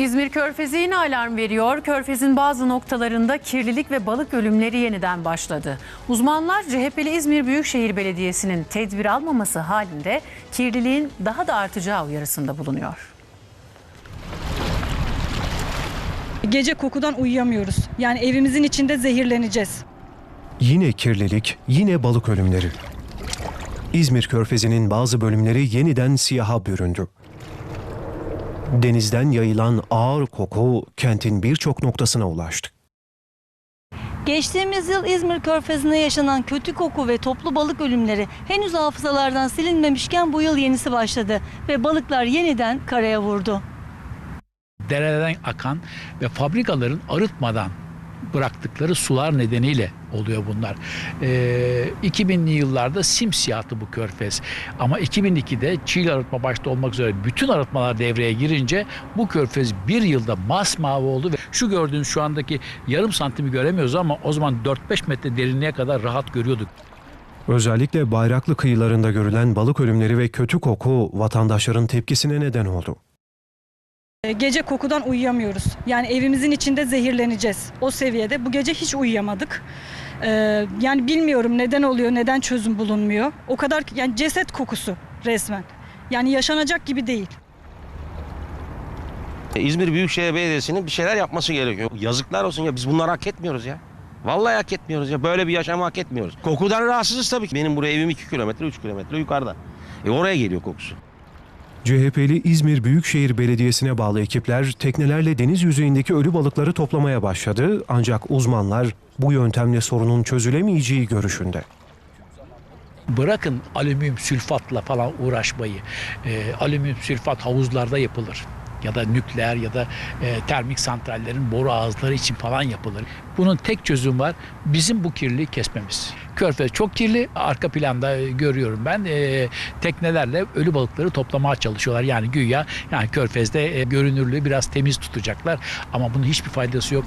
İzmir Körfezi yine alarm veriyor. Körfez'in bazı noktalarında kirlilik ve balık ölümleri yeniden başladı. Uzmanlar CHP'li İzmir Büyükşehir Belediyesi'nin tedbir almaması halinde kirliliğin daha da artacağı uyarısında bulunuyor. Gece kokudan uyuyamıyoruz. Yani evimizin içinde zehirleneceğiz. Yine kirlilik, yine balık ölümleri. İzmir Körfezi'nin bazı bölümleri yeniden siyaha büründü. Denizden yayılan ağır koku kentin birçok noktasına ulaştı. Geçtiğimiz yıl İzmir Körfezi'nde yaşanan kötü koku ve toplu balık ölümleri henüz hafızalardan silinmemişken bu yıl yenisi başladı ve balıklar yeniden karaya vurdu. derelerden akan ve fabrikaların arıtmadan bıraktıkları sular nedeniyle oluyor bunlar. Ee, 2000'li yıllarda simsiyahtı bu körfez. Ama 2002'de Çiğli arıtma başta olmak üzere bütün arıtmalar devreye girince bu körfez bir yılda masmavi oldu ve şu gördüğünüz şu andaki yarım santimi göremiyoruz ama o zaman 4-5 metre derinliğe kadar rahat görüyorduk. Özellikle Bayraklı kıyılarında görülen balık ölümleri ve kötü koku vatandaşların tepkisine neden oldu. E, Gece kokudan uyuyamıyoruz. Yani evimizin içinde zehirleneceğiz. O seviyede. Bu gece hiç uyuyamadık. E, Yani bilmiyorum neden oluyor, neden çözüm bulunmuyor. O kadar yani ceset kokusu resmen. Yani yaşanacak gibi değil. İzmir Büyükşehir Belediyesi'nin bir şeyler yapması gerekiyor. Yazıklar olsun ya biz bunları hak etmiyoruz ya. Vallahi hak etmiyoruz ya. Böyle bir yaşamı hak etmiyoruz. Kokudan rahatsızız tabii ki. Benim buraya evim 2 kilometre, 3 kilometre yukarıda. E oraya geliyor kokusu. CHP'li İzmir Büyükşehir Belediyesi'ne bağlı ekipler teknelerle deniz yüzeyindeki ölü balıkları toplamaya başladı. Ancak uzmanlar bu yöntemle sorunun çözülemeyeceği görüşünde. Bırakın alüminyum sülfatla falan uğraşmayı. Ee, alüminyum sülfat havuzlarda yapılır ya da nükleer ya da e, termik santrallerin boru ağızları için falan yapılır. Bunun tek çözüm var. Bizim bu kirliliği kesmemiz. Körfez çok kirli. Arka planda e, görüyorum ben. E, teknelerle ölü balıkları toplamaya çalışıyorlar. Yani güya yani Körfez'de e, görünürlüğü biraz temiz tutacaklar ama bunun hiçbir faydası yok.